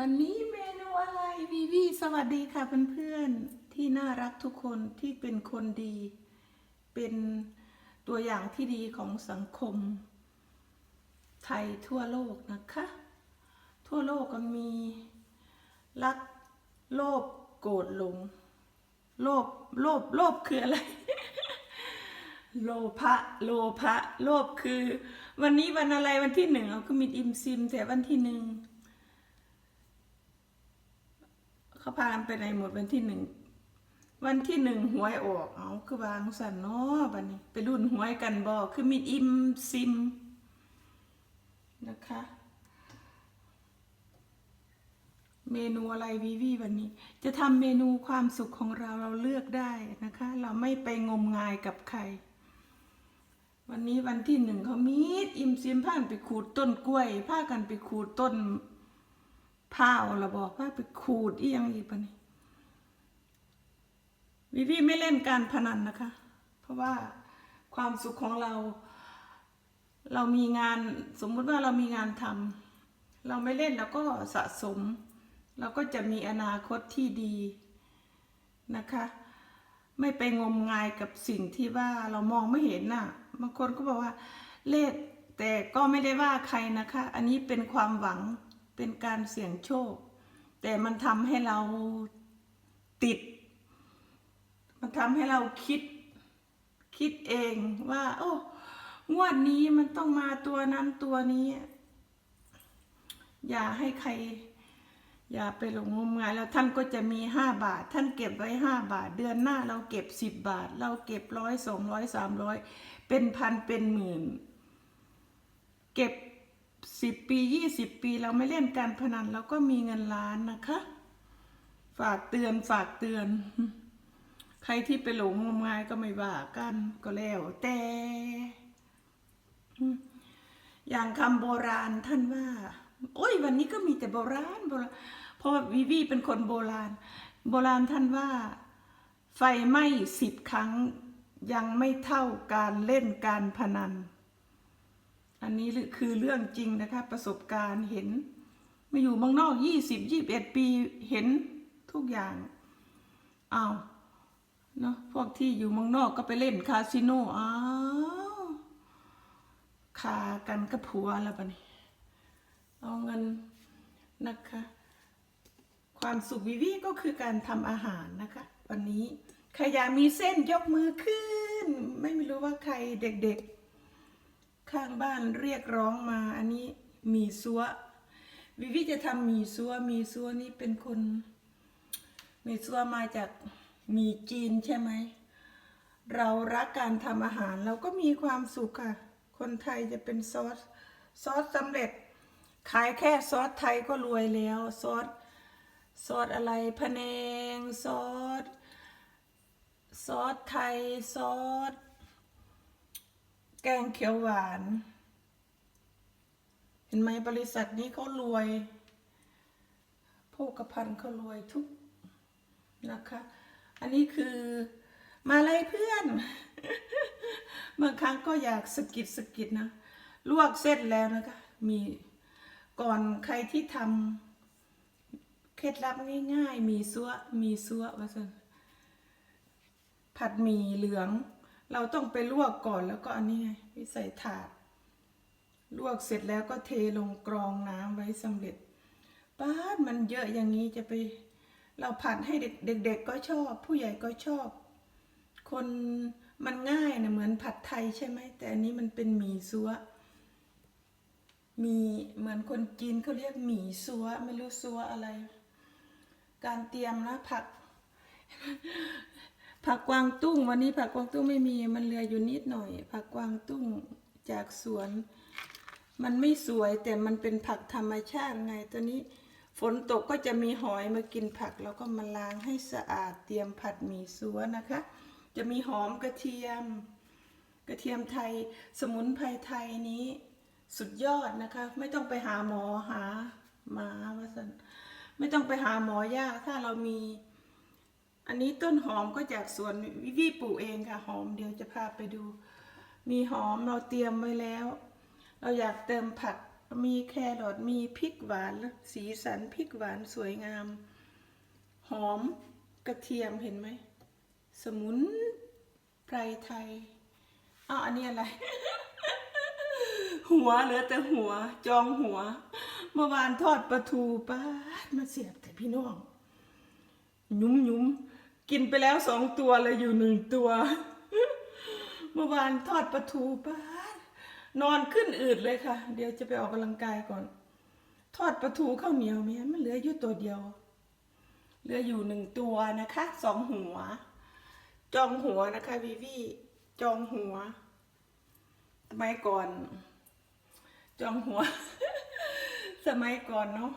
วันนี้เมนูอะไรวีวีสวัสดีค่ะเพื่อนๆที่น่ารักทุกคนที่เป็นคนดี เป็นตัวอย่างที่ดีของสังคม ไทยทั่วโลกนะคะ ทั่วโลกก็มีรักโลภโกรธหลงโลภโลภโลภคืออะไร โลภะโลภะโลภคือ วันนี้วันอะไรวันที่หนึ่งเอาก็มีอิมซิม แต่วันที่หนึ่ง เขาพากันไปไหนหมดวันที่หนึ่งวันที่หนึ่งหวยออกเอาคือวางสันเนาะบันนี้ ไปรุ่นหวยกันบอกคือมีอิมซิมนะคะ เมนูอะไรวีวีวันนี้ จะทำเมนูความสุขของเราเราเลือกได้นะคะ เราไม่ไปงมงายกับใคร วันนี้วันที่หนึ่งเขามีดอิมซิมพากันไปขูดต้นกล้วยพากันไปขูดต้น พาวเราบอกว่าไปขูดอีหยังอีกปะนี่วิวีไม่เล่นการพนันนะคะ เพราะว่าความสุขของเรา เรามีงานสมมุติว่าเรามีงานทำเราไม่เล่นเราก็สะสม เราก็จะมีอนาคตที่ดีนะคะ ไม่ไปงมงายกับสิ่งที่ว่าเรามองไม่เห็นน่ะบางคนก็บอกว่าเลขแต่ก็ไม่ได้ว่าใครนะคะ อันนี้เป็นความหวัง เป็นการเสี่ยงโชค แต่มันทำให้เราติด มันทำให้เราคิด คิดเองว่า โอ้งวดนี้มันต้องมาตัวนั้นตัวนี้ อย่าให้ใคร อย่าไปหลงงมงายแล้วท่านก็จะมีห้าบาท ท่านเก็บไว้ห้าบาท เดือนหน้าเราเก็บสิบบาท เราเก็บร้อยสองร้อยสามร้อยเป็นพันเป็นหมื่น เก็บ สิบปียี่สิบปีเราไม่เล่นการพนันเราก็มีเงินล้านนะคะ ฝากเตือนฝากเตือน ใครที่ไปหลงงมงายก็ไม่ว่ากันก็แล้วแต่ อย่างคำโบราณท่านว่า โอ้ยวันนี้ก็มีแต่โบราณโบราณเพราะว่าวิวีเป็นคนโบราณ โบราณท่านว่า ไฟไหม้สิบครั้งยังไม่เท่าการเล่นการพนัน อันนี้คือเรื่องจริงนะคะประสบการณ์เห็นมาอยู่เมืองนอกยี่สิบยี่บเอ็ดปีเห็นทุกอย่างอ้าวเนาะพวกที่อยู่เมืองนอกก็ไปเล่นคาสิโนอ้าวคากันกับผัวแล้วปะนี่เอาเงินนะคะ ความสุขวิวีก็คือการทำอาหารนะคะ วันนี้ใครอยากมีเส้นยกมือขึ้น ไม่รู้ว่าใครเด็กๆ ข้างบ้านเรียกร้องมาอันนี้หมีซัววิวิจะทำหมีซัวหมีซัวนี่เป็นคนหมีซัวมาจากหมีจีนใช่ไหม เรารักการทำอาหารเราก็มีความสุขค่ะ คนไทยจะเป็นซอสซอสสำเร็จ ขายแค่ซอสไทยก็รวยแล้วซอสซอสอะไรพะแนงซอสซอสไทยซอส แกงเขียวหวาน เห็นไหมบริษัทนี้เขารวยโภคภัณฑ์เขารวยทุกนะคะ อันนี้คือมาเลยเพื่อน บางครั้งก็อยากสกิดสกิดนะ ลวกเสร็จแล้วนะคะ มีก่อนใครที่ทำเคล็ดลับง่าย ๆ มีซัวมีซัวว่าสันผัดหมี่เหลือง เราต้องไปลวกก่อนแล้วก็อันนี้ไงไปใส่ถาด ลวกเสร็จแล้วก็เทลงกรองน้ำไว้สำเร็จป้าดมันเยอะอย่างนี้จะไป เราผัดให้เด็กเด็กๆก็ชอบ ผู้ใหญ่ก็ชอบ คนมันง่ายนะเหมือนผัดไทยใช่ไหมแต่อันนี้มันเป็นหมี่ซัวมีเหมือนคนจีนเขาเรียกหมี่ซัวไม่รู้ซัวอะไร การเตรียมนะผัก ผักกวางตุ้ง วันนี้ผักกวางตุ้งไม่มี มันเหลืออยู่นิดหน่อย ผักกวางตุ้งจากสวน มันไม่สวยแต่มันเป็นผักธรรมชาติไงตอนนี้ ฝนตกก็จะมีหอยมากินผักแล้วก็มาล้างให้สะอาดเตรียมผัดหมี่ซัวนะคะ จะมีหอมกระเทียม กระเทียมไทย สมุนไพรไทยนี้ สุดยอดนะคะ ไม่ต้องไปหาหมอหาหมาว่าสันไม่ต้องไปหาหมอยากถ้าเรามี อันนี้ต้นหอมก็จากสวนวิวีปลูกเองค่ะหอมเดี๋ยวจะพาไปดู มีหอมเราเตรียมไว้แล้ว เราอยากเติมผักมีแครอทมีพริกหวานสีสันพริกหวานสวยงาม หอมกระเทียมเห็นไหม สมุนไพรไทยอ้าวอันนี้อะไร หัวเหลือแต่หัว จองหัว เมื่อวานทอดปลาทูป้ามาเสียบแต่พี่น้องยุ้มยุ้ม กินไปแล้วสองตัวเลยอยู่หนึ่งตัว เมื่อวานทอดปลาทูป้านอนขึ้นอืดเลยค่ะ เดี๋ยวจะไปออกกำลังกายก่อน ทอดปลาทูข้าวเหนียวเมียมันเหลืออยู่ตัวเดียว เหลืออยู่หนึ่งตัวนะคะสองหัว จองหัวนะคะวิวีจองหัวสมัยก่อน จองหัว สมัยก่อนเนาะ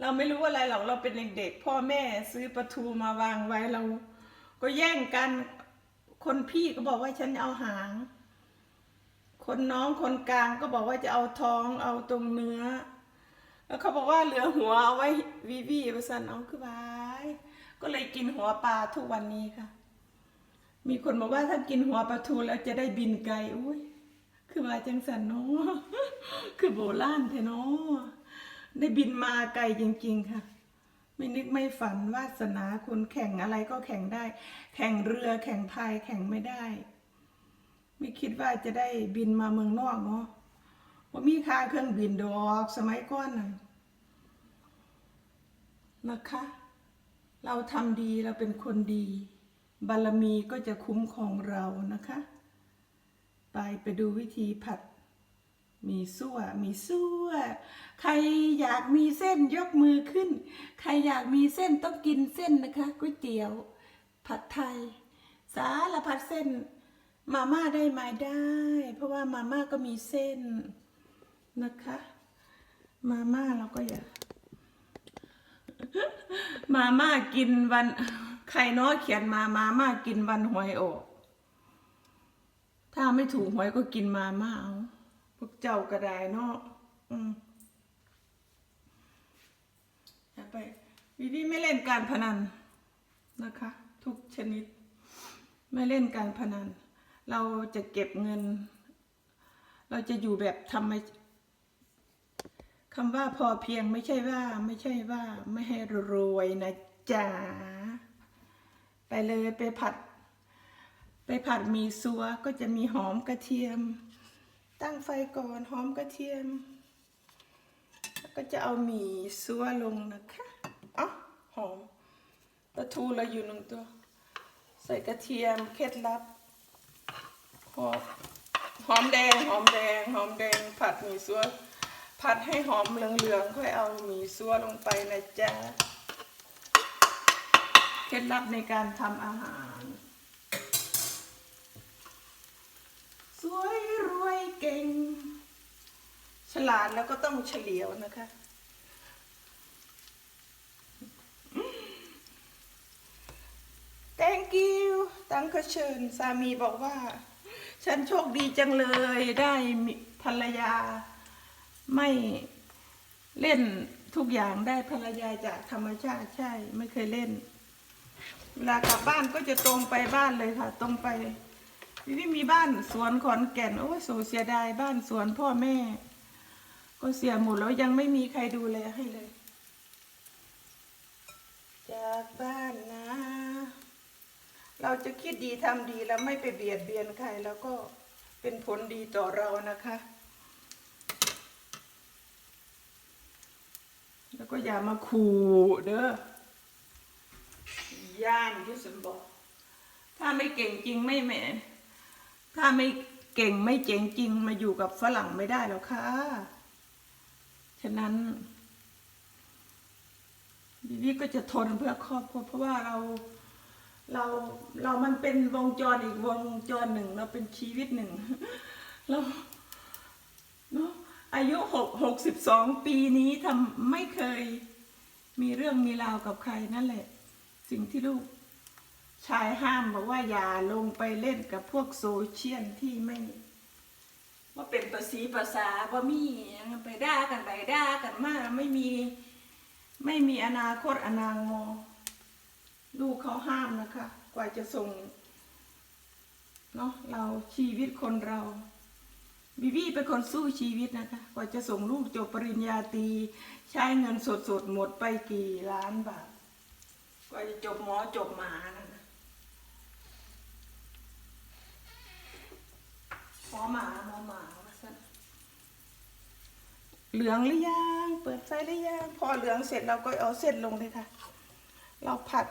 เราไม่รู้อะไรหรอกเราเป็นเด็กๆพ่อแม่ซื้อปลาทูมาวางไว้เรา ก็แย่งกันคนพี่ก็บอกว่าฉันเอาหาง คนน้องคนกลางก็บอกว่าจะเอาท้องเอาตรงเนื้อ แล้วเขาบอกว่าเหลือหัวเอาไว้วีวีประสันเอาคือบายก็เลยกินหัวปลาทุกวันนี้ค่ะ มีคนบอกว่าถ้ากินหัวปลาทูแล้วจะได้บินไกลอุ้ยคือว่าจังสันเนาะคือโบราณเทเนาะ ได้บินมาไกลจริง ๆ ค่ะ ไม่นึกไม่ฝันวาสนาคนแข่งอะไรก็แข่งได้ แข่งเรือแข่งพายแข่งไม่ได้ ไม่คิดว่าจะได้บินมาเมืองนอกเนาะว่ามีค่าเครื่องบินดอกสมัยก่อนน่ะนะคะ เราทำดีเราเป็นคนดี บารมีก็จะคุ้มครองเรานะคะ ไปไปดูวิธีผัด มีซั่วมีซั่วใครอยากมีเส้นยกมือขึ้น ใครอยากมีเส้นต้องกินเส้นนะคะก๋วยเตี๋ยว ผัดไทย สารพัดเส้น มาม่าได้ไหมได้ เพราะว่ามาม่าก็มีเส้นนะคะ มาม่าเราก็อยากมาม่ากินวัน ใครเนาะเขียนมามาม่ากินวันหวยออกถ้าไม่ถูกหวยก็กินมาม่าเอา พวกเจ้าก็ได้เนาะอืมอย่าไปวิวีไม่เล่นการพนันนะคะ ทุกชนิด ไม่เล่นการพนัน เราจะเก็บเงิน เราจะอยู่แบบทำไมคำว่าพอเพียงไม่ใช่ว่า ไม่ใช่ว่า ไม่ให้รวยนะจ๊ะไปเลยไปผัด ไปผัดมีซัวก็จะมีหอมกระเทียม ตั้งไฟก่อนหอมกระเทียม แล้วก็จะเอาหมี่ซัวลงนะคะอ๋อหอมปลาทูเราอยู่หนึ่งตัว ใส่กระเทียมเคล็ดลับหอมหอมแดงหอมแดงหอมแดงผัดหมี่ซัวผัดให้หอมเหลืองๆค่อยเอาหมี่ซัวลงไปนะจ๊ะเคล็ดลับในการทำอาหาร สวยรวยเก่ง ฉลาดแล้วก็ต้องเฉลียวนะคะ thank you ตังกเชิญสามีบอกว่า ฉันโชคดีจังเลยได้มีภรรยา ไม่เล่นทุกอย่างได้ภรรยาจากธรรมชาติใช่ไม่เคยเล่น เวลากลับบ้านก็จะตรงไปบ้านเลยค่ะ ตรงไป ทีนี้มีบ้านสวนขอนแก่นโอ้ยโสเสียดายบ้านสวนพ่อแม่ ก็เสียหมดแล้วยังไม่มีใครดูแลให้เลย จากบ้านนะ เราจะคิดดีทำดีแล้วไม่ไปเบียดเบียนใครแล้วก็เป็นผลดีต่อเรานะคะแล้วก็อย่ามาขู่เด้อย่านที่สมบอก ถ้าไม่เก่งจริงไม่แม่ ถ้าไม่เก่งไม่เจ๋งจริงมาอยู่กับฝรั่งไม่ได้หรอกค่ะ ฉะนั้นวิวิก็จะทนเพื่อครอบครัวเพราะว่าเราเราเรามันเป็นวงจรอีกวงจรหนึ่ง เราเป็นชีวิตหนึ่งเราเนาะอายุหกหกสิบสองปีนี้ทำไม่เคยมีเรื่องมีราวกับใครนั่นแหละ สิ่งที่ลูก ชายห้ามบอกว่าอย่าลงไปเล่นกับพวกโซเชียลที่ไม่ ว่าเป็นภาษีภาษาว่ามียังไปด่ากันไปด่ากันมาไม่มี ไม่มีอนาคตอนางโมลูกเขาห้ามนะคะ กว่าจะส่งเนาะเราชีวิตคนเราบีบี้เป็นคนสู้ชีวิตนะคะ กว่าจะส่งลูกจบปริญญาตรีใช้เงินสดสดๆหมดไปกี่ล้านบาทกว่าจะจบหมอจบหมานะ หมอหมาหมอหมาว่าซั่นเหลืองหรือยังเปิดไฟหรือยังพอเหลืองเสร็จเราก็เอาเส้นลงเลยค่ะ เราผัด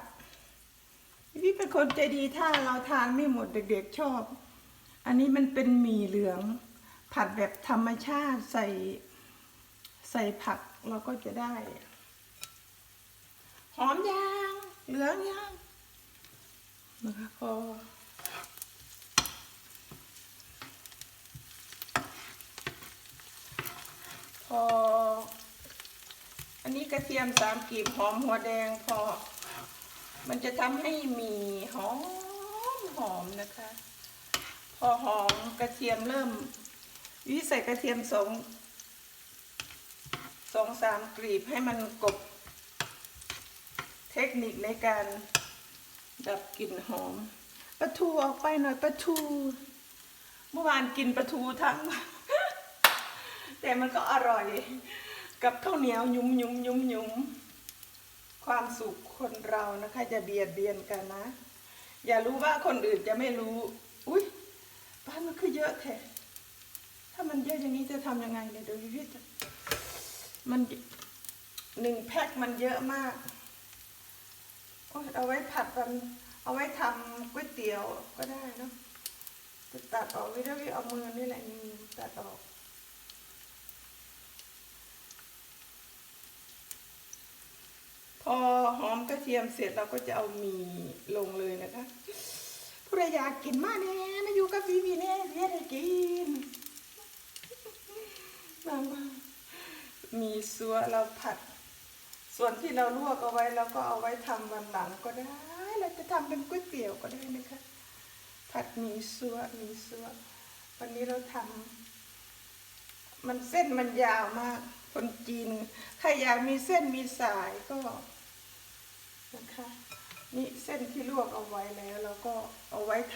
พี่เป็นคนใจดีถ้าเราทานไม่หมดเด็กๆชอบ อันนี้มันเป็นหมี่เหลือง ผัดแบบธรรมชาติใส่ใส่ผักเราก็จะได้หอมยางเหลืองยางนะคะพอ พอ อันนี้กระเทียมสามกลีบหอมหัวแดงพอ มันจะทำให้มีหอมหอมนะคะ พอหอมกระเทียมเริ่มวิใส่กระเทียมสองสองสามกลีบให้มันกบ เทคนิคในการดับกลิ่นหอมปลาทูออกไปหน่อยปลาทู เมื่อวานกินปลาทูทั้ง แต่มันก็อร่อย กับข้าวเหนียวยุ้มยุ้มยุ้มยุ้มความสุขคนเรานะคะจะเบียดเบียนกันนะ อย่ารู้ว่าคนอื่นจะไม่รู้ อุ้ยบ้านมันคือเยอะแท้ถ้ามันเยอะอย่างนี้จะทำยังไงเนี่ยเดี๋ยวพี่จะมันหนึ่งแพ็คมันเยอะมากเอาไว้ผัดกันเอาไว้ทำก๋วยเตี๋ยวก็ได้เนะจะตัดออกวิธีวิเอามือนี่แหละนี่ตัดออก พอ หอมกระเทียมเสร็จเราก็จะเอาหมีลงเลยนะคะผู้ใดอยากกินมากแน่มาอยู่กับบีบีแน่เรียกให้กินมามามีซัวเราผัด ส่วนที่เราลวกเอาไว้เราก็เอาไว้ทำวันหลังก็ได้ เราจะทำเป็นก๋วยเตี๋ยวก็ได้นะคะ ผัดหมีซัวหมีซัววันนี้เราทำมันเส้นมันยาวมาก คนจีนใครอยากมีเส้นมีสายก็ นะคะ นี่เส้นที่ลวกเอาไว้แล้วเราก็เอาไว้ท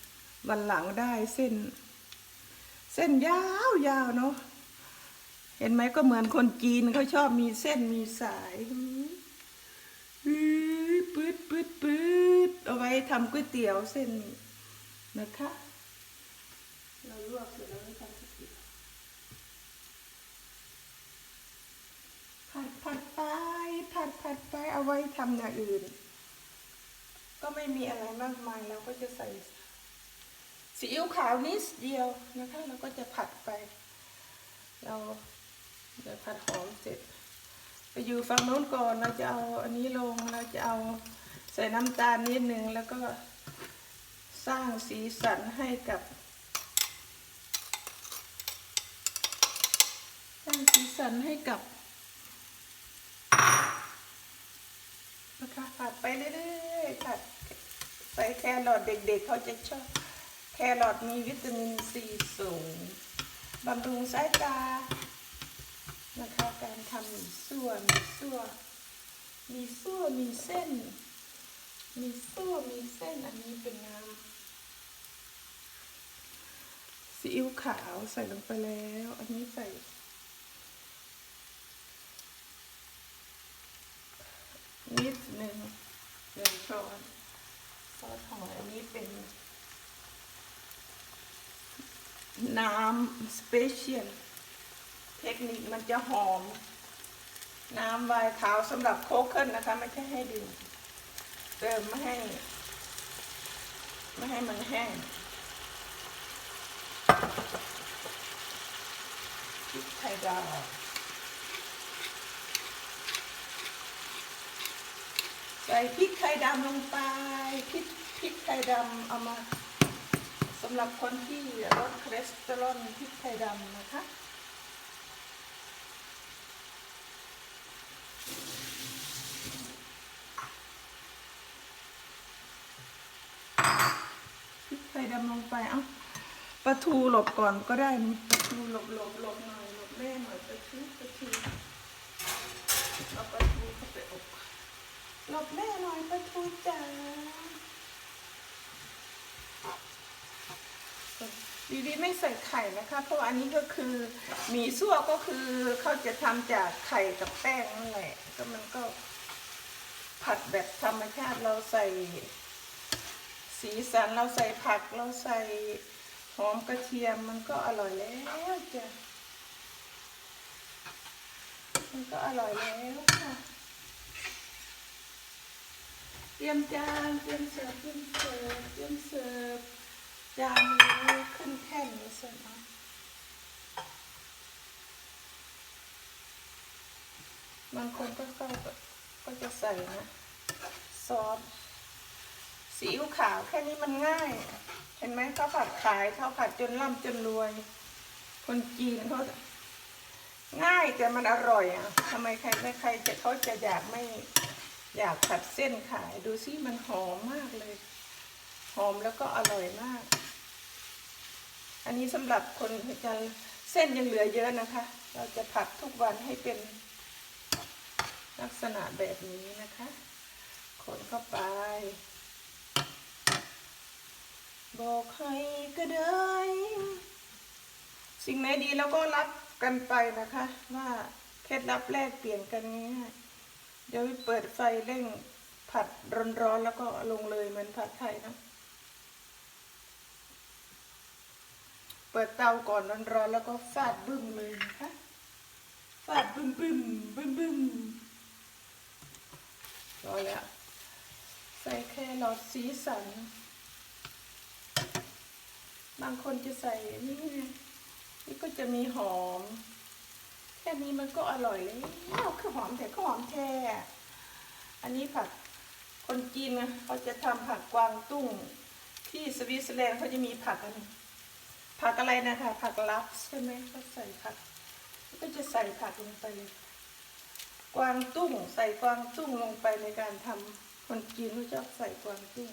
ำวันหลังได้เส้น เส้นยาวยาวเนาะเห็นไหมก็เหมือนคนจีนเขาชอบมีเส้นมีสายปืดปื๊ดปืดปืดเอาไว้ทำก๋วยเตี๋ยวเส้นนะคะ เราลวกเสร็จแล้วเราทำก๋วยเตี๋ยวผัดผัดไป ผัดผัดไปเอาไว้ทำอย่างอื่น ก็ไม่มีอะไรมากมายเราก็จะใส่ซีอิ๊วขาวนิดเดียวนะคะเราก็จะผัดไป เราเดี๋ยวผัดหอมเสร็จ ไปอยู่ฝั่งโน้นก่อนเราจะเอาอันนี้ลงเราจะเอาใส่น้ำตาลนิดหนึ่งแล้วก็สร้างสีสันให้กับสร้างสีสันให้กับ นะคะ ผัดไปเรื่อยๆผัดใส่แครอทเด็กๆ เขาจะชอบแครอทมีวิตามินซีสูงบำรุงสายตานะคะการทำหมี่ซั่วหมี่ซั่วหมีซั่วมีเส้นมีซั่วมีเส้นอันนี้เป็นน้ำซีอิ๊วขาวใส่ลงไปแล้ว อันนี้ใส่ นิดหนึ่งหนึ่งช้อนซอสหอยอันนี้เป็น น้ำสเปเชียลเทคนิคมันจะหอม น้ำไวน์ขาวสำหรับโคเคิลนะคะ ไม่ใช่ให้ดื่มเติมไม่ให้ ไม่ให้มันแห้งพริกไทยดาว ส่พริกไทยดำลงไปพริกพริกไทยดำเอามาสำหรับคนที่ลดคอเลสเตอรอลพริกไทยดำนะคะพริกไทยดำลงไปเอ้าปลาทูหลบก่อนก็ได้นะปลาทูหลบหลบหลบหน่อยหลบแม่หน่อยปลาทูปลาทูเอาปลาทูเข้าไป หลบแม่หน่อยปลาทูจ๋าวีวีไม่ใส่ไข่นะคะ เพราะอันนี้ก็คือหมี่ซั่วก็คือเขาจะทำจากไข่กับแป้งนั่นแหละก็มันก็ผัดแบบธรรมชาติเราใส่ สีสันเราใส่ผักเราใส่หอมกระเทียมมันก็อร่อยแล้วจ้ะมันก็อร่อยแล้วค่ะ รียมจานเตรียมเสิร์ฟเตรียมเสิร์ฟเตรียมเสิร์ฟจานนี้ขึ้นแท่นนี้เสร็จแล้วบางคนก็ก็ก็จะใส่นะซอสซีอิ๊วขาวแค่นี้มันง่าย เห็นไหมเขาผัดขายเขาผัดจนร่ำจนรวย คนจีนเขาง่ายแต่มันอร่อยอะทำไมใครไม่ใครจะเขาจะอยากไม่ อยากผัดเส้นขายดูสิมันหอมมากเลย หอมแล้วก็อร่อยมาก อันนี้สำหรับคนจะเส้นยังเหลือเยอะนะคะ เราจะผัดทุกวันให้เป็นลักษณะแบบนี้นะคะ คนเข้าไป บอกให้ก็ได้สิ่งไหนดีเราก็รับกันไปนะคะ ว่าเคล็ดลับแรกเปลี่ยนกันง่าย เดี๋ยวเปิดไฟเร่งผัดร้อนๆแล้วก็ลงเลยเหมือนผัดไทยนะ เปิดเตาก่อนร้อนๆแล้วก็ฟาดบึ้มเลยนะคะฟาดบึ้มบึ้มบึ้มบึ้มรอแล้วใส่แครอทสีสัน บางคนจะใส่นี่นี่ก็จะมีหอม แค่นี้มันก็อร่อยแล้วคือหอมแต่ก็หอมแท้อันนี้ผักคนจีนนะเขาจะทำผักกวางตุ้ง ที่สวิตเซอร์แลนด์เขาจะมีผักอันผักอะไรนะคะ ผักลับใช่ไหมเขาใส่ผัก ก็จะใส่ผักลงไปเลย กวางตุ้ง ใส่กวางตุ้งลงไปในการทำคนจีนเขาชอบใส่กวางตุ้ง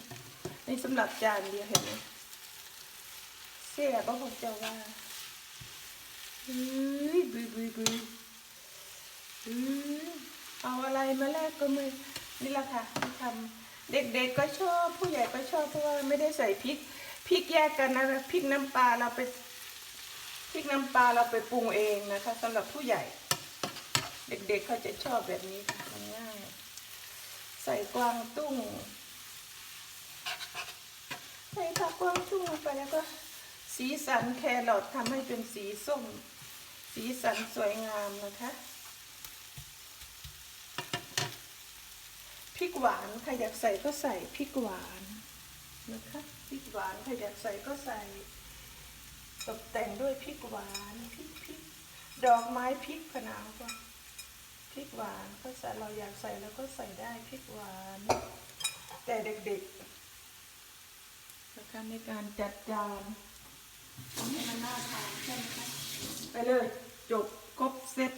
นี่สำหรับจานเดียวเห็นไหมเสียก็คงจะว่า บุยบุยบุยอืมเอาอะไรมาแลกก็ไม่นี่แหละค่ะที่ทำเด็กๆก็ชอบผู้ใหญ่ก็ชอบเพราะว่าไม่ได้ใส่พริกพริกแยกกันนะพริกน้ำปลาเราไปพริกน้ำปลาเราไปปรุงเองนะคะสำหรับผู้ใหญ่ เด็กๆเขาจะชอบแบบนี้ค่ะง่ายใส่กวางตุ้งใส่ผักกวางตุ้งลงไปแล้วก็สีสันแครอททำให้เป็นสีส้ม สีสันสวยงามนะคะพริกหวานใครอยากใส่ก็ใส่พริกหวานนะคะพริกหวานใครอยากใส่ก็ใส่ตกแต่งด้วยพริกหวานพริกพริกดอกไม้พริกผนาวก็พริกหวานก็ใส่เราอยากใส่แล้วก็ใส่ได้พริกหวาน แต่เด็กๆนะคะในการจัดจานทำให้มันน่าทานใช่ไหมคะ ไปเลย จบครบเสร็จ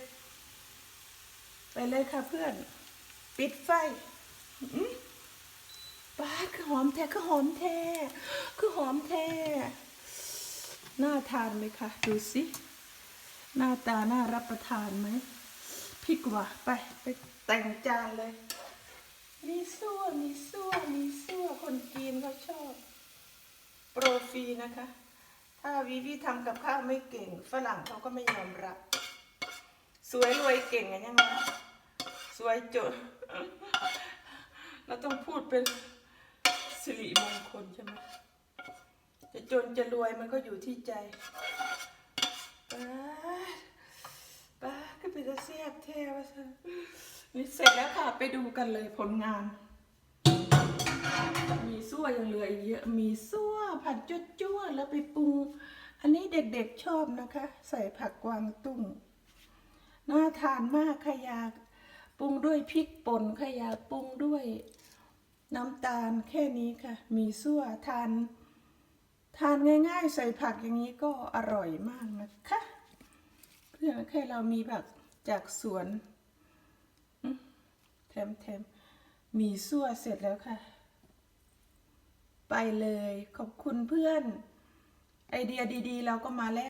ไปเลยค่ะเพื่อน ปิดไฟป้าคือหอมแท้คือหอมแท้คือหอมแท้น่าทานไหมคะ ดูสิหน้าตาน่ารับประทานไหมพริกว่ะไปไปแต่งจานเลย มีซั่วมีซั่วมีซั่วคนจีนเขาชอบ โปรฟีนะคะ ถ้าวีวีทำกับข้าวไม่เก่ง ฝรั่งเขาก็ไม่ยอมรับ สวยรวยเก่งอะยังไงสวยจนเราต้องพูดเป็นสิริมงคลใช่ไหมจะจนจะรวยมันก็อยู่ที่ใจป้าป้าก็เป็นตะเสียบแท้ว่าซะนี่เสร็จแล้วค่ะ ไปดูกันเลยผลงาน มีซั่วยังเหลืออีกเยอะ มีซั่ว ผัดจุดจ้วๆแล้วไปปรุง อันนี้เด็กๆชอบนะคะ ใส่ผักกวางตุ้งน่าทานมากค่ะอยากปรุงด้วยพริกป่นค่ะอยากปรุงด้วยน้ำตาลแค่นี้ค่ะ มีซั่วทาน ทานง่ายๆ ใส่ผักอย่างนี้ก็อร่อยมากนะคะ เพื่อนแค่เรามีผักจากสวนอืมแถมแถมๆมีซั่วเสร็จแล้วค่ะ ไปเลย ขอบคุณเพื่อน ไอเดียดีๆ เราก็มาแลก